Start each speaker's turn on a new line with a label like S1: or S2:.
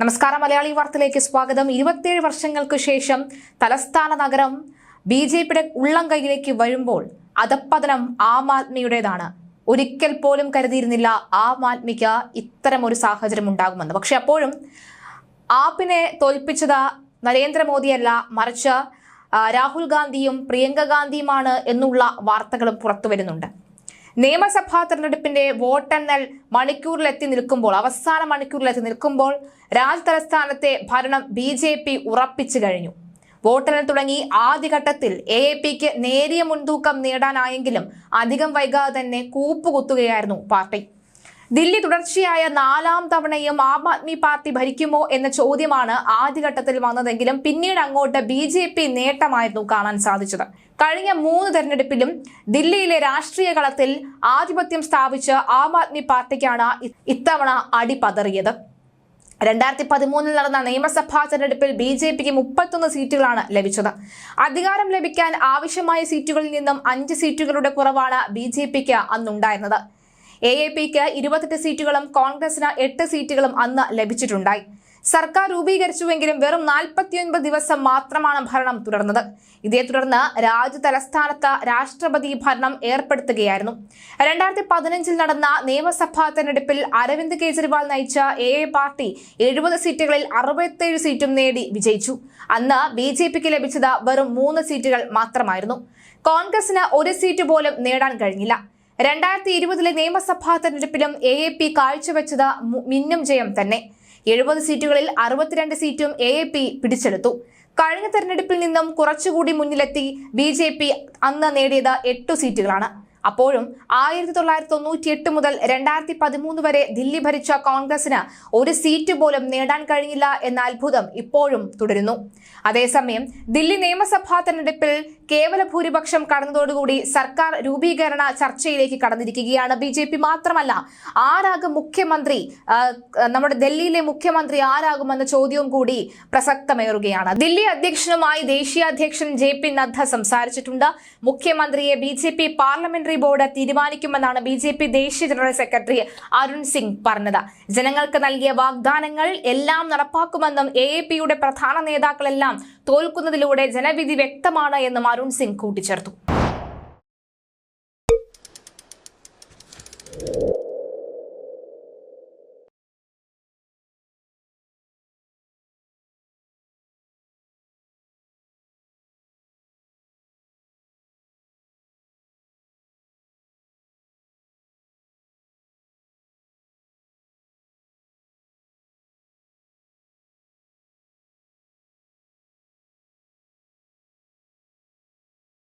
S1: നമസ്കാരം. മലയാളി വാർത്തയിലേക്ക് സ്വാഗതം. ഇരുപത്തിയേഴ് വർഷങ്ങൾക്ക് ശേഷം തലസ്ഥാന നഗരം ബി ജെ പിയുടെ ഉള്ളം കൈയിലേക്ക് വരുമ്പോൾ അധപ്പതനം ആം ആദ്മിയുടേതാണ്. ഒരിക്കൽ പോലും കരുതിയിരുന്നില്ല ആം ആദ്മിക്ക് ഇത്തരം ഒരു സാഹചര്യം ഉണ്ടാകുമെന്ന്. പക്ഷെ അപ്പോഴും ആപ്പിനെ തോൽപ്പിച്ചത് നരേന്ദ്രമോദിയല്ല. മറിച്ച് രാഹുൽ ഗാന്ധിയും പ്രിയങ്ക ഗാന്ധിയുമാണ് എന്നുള്ള വാർത്തകളും പുറത്തു വരുന്നുണ്ട്. നിയമസഭാ തെരഞ്ഞെടുപ്പിന്റെ വോട്ടെണ്ണൽ മണിക്കൂറിലെത്തി നിൽക്കുമ്പോൾ അവസാന മണിക്കൂറിലെത്തി നിൽക്കുമ്പോൾ രാജ് തലസ്ഥാനത്തെ ഭരണം ബി ജെ പി ഉറപ്പിച്ചു കഴിഞ്ഞു. വോട്ടെണ്ണൽ തുടങ്ങി ആദ്യഘട്ടത്തിൽ എ എ പിക്ക് നേരിയ മുൻതൂക്കം നേടാനായെങ്കിലും അധികം വൈകാതെ തന്നെ കൂപ്പുകുത്തുകയായിരുന്നു പാർട്ടി. ദില്ലി തുടർച്ചയായ നാലാം തവണയും ആം ആദ്മി പാർട്ടി ഭരിക്കുമോ എന്ന ചോദ്യമാണ് ആദ്യഘട്ടത്തിൽ വന്നതെങ്കിലും പിന്നീട് അങ്ങോട്ട് ബി ജെ പി നേട്ടമായിരുന്നു കാണാൻ സാധിച്ചത്. കഴിഞ്ഞ മൂന്ന് തെരഞ്ഞെടുപ്പിലും ദില്ലിയിലെ രാഷ്ട്രീയ കളത്തിൽ ആധിപത്യം സ്ഥാപിച്ച് ആം ആദ്മി പാർട്ടിക്കാണ് ഇത്തവണ അടിപതറിയത്. രണ്ടായിരത്തി പതിമൂന്നിൽ നടന്ന നിയമസഭാ തെരഞ്ഞെടുപ്പിൽ ബി ജെ പിക്ക് മുപ്പത്തൊന്ന് സീറ്റുകളാണ് ലഭിച്ചത്. അധികാരം ലഭിക്കാൻ ആവശ്യമായ സീറ്റുകളിൽ നിന്നും അഞ്ച് സീറ്റുകളുടെ കുറവാണ് ബി ജെ പിക്ക് അന്നുണ്ടായിരുന്നത്. എ എ പിക്ക് ഇരുപത്തെട്ട് സീറ്റുകളും കോൺഗ്രസിന് എട്ട് സീറ്റുകളും അന്ന് ലഭിച്ചിട്ടുണ്ടായി. സർക്കാർ രൂപീകരിച്ചുവെങ്കിലും വെറും നാൽപ്പത്തിയൊൻപത് ദിവസം മാത്രമാണ് ഭരണം തുടർന്നത്. ഇതേ തുടർന്ന് രാജ്യ തലസ്ഥാനത്ത് രാഷ്ട്രപതി ഭരണം ഏർപ്പെടുത്തുകയായിരുന്നു. രണ്ടായിരത്തി പതിനഞ്ചിൽ നടന്ന നിയമസഭാ തെരഞ്ഞെടുപ്പിൽ അരവിന്ദ് കെജ്രിവാൾ നയിച്ച എ എ പാർട്ടി എഴുപത് സീറ്റുകളിൽ അറുപത്തേഴ് സീറ്റും നേടി വിജയിച്ചു. അന്ന് ബി ജെ പിക്ക് ലഭിച്ചത് വെറും മൂന്ന് സീറ്റുകൾ മാത്രമായിരുന്നു. കോൺഗ്രസിന് ഒരു സീറ്റ് പോലും നേടാൻ കഴിഞ്ഞില്ല. രണ്ടായിരത്തി ഇരുപതിലെ നിയമസഭാ തെരഞ്ഞെടുപ്പിലും എ എ പി കാഴ്ചവെച്ചത് മിന്നും ജയം തന്നെ. എഴുപത് സീറ്റുകളിൽ അറുപത്തിരണ്ട് സീറ്റും എ എ പി പിടിച്ചെടുത്തു. കഴിഞ്ഞ തെരഞ്ഞെടുപ്പിൽ നിന്നും കുറച്ചുകൂടി മുന്നിലെത്തി ബി ജെ പി അന്ന് നേടിയത് എട്ടു സീറ്റുകളാണ്. അപ്പോഴും ആയിരത്തി തൊള്ളായിരത്തി തൊണ്ണൂറ്റി എട്ട് മുതൽ രണ്ടായിരത്തി പതിമൂന്ന് വരെ ദില്ലി ഭരിച്ച കോൺഗ്രസിന് ഒരു സീറ്റ് പോലും നേടാൻ കഴിഞ്ഞില്ല എന്ന അത്ഭുതം ഇപ്പോഴും തുടരുന്നു. അതേസമയം ദില്ലി നിയമസഭാ തെരഞ്ഞെടുപ്പിൽ കേവല ഭൂരിപക്ഷം കടന്നതോടുകൂടി സർക്കാർ രൂപീകരണ ചർച്ചയിലേക്ക് കടന്നിരിക്കുകയാണ്. ബി ജെ പി മാത്രമല്ല ആരാകും മുഖ്യമന്ത്രി നമ്മുടെ ഡൽഹിയിലെ മുഖ്യമന്ത്രി ആരാകുമെന്ന ചോദ്യവും കൂടി പ്രസക്തമേറുകയാണ്. ദില്ലി അധ്യക്ഷനുമായി ദേശീയ അധ്യക്ഷൻ ജെ പി നദ്ദ സംസാരിച്ചിട്ടുണ്ട്. മുഖ്യമന്ത്രിയെ B J P parliamentary board തീരുമാനിക്കുമെന്നാണ് B J P ദേശീയ ജനറൽ സെക്രട്ടറി അരുൺ സിംഗ് പറഞ്ഞത്. ജനങ്ങൾക്ക് നൽകിയ വാഗ്ദാനങ്ങൾ എല്ലാം നടപ്പാക്കുമെന്നും എ എ പിയുടെ പ്രധാന നേതാക്കളെല്ലാം തോൽക്കുന്നതിലൂടെ ജനവിധി വ്യക്തമാണ് എന്നും അരുൺ സിംഗ് കൂട്ടിച്ചേർത്തു.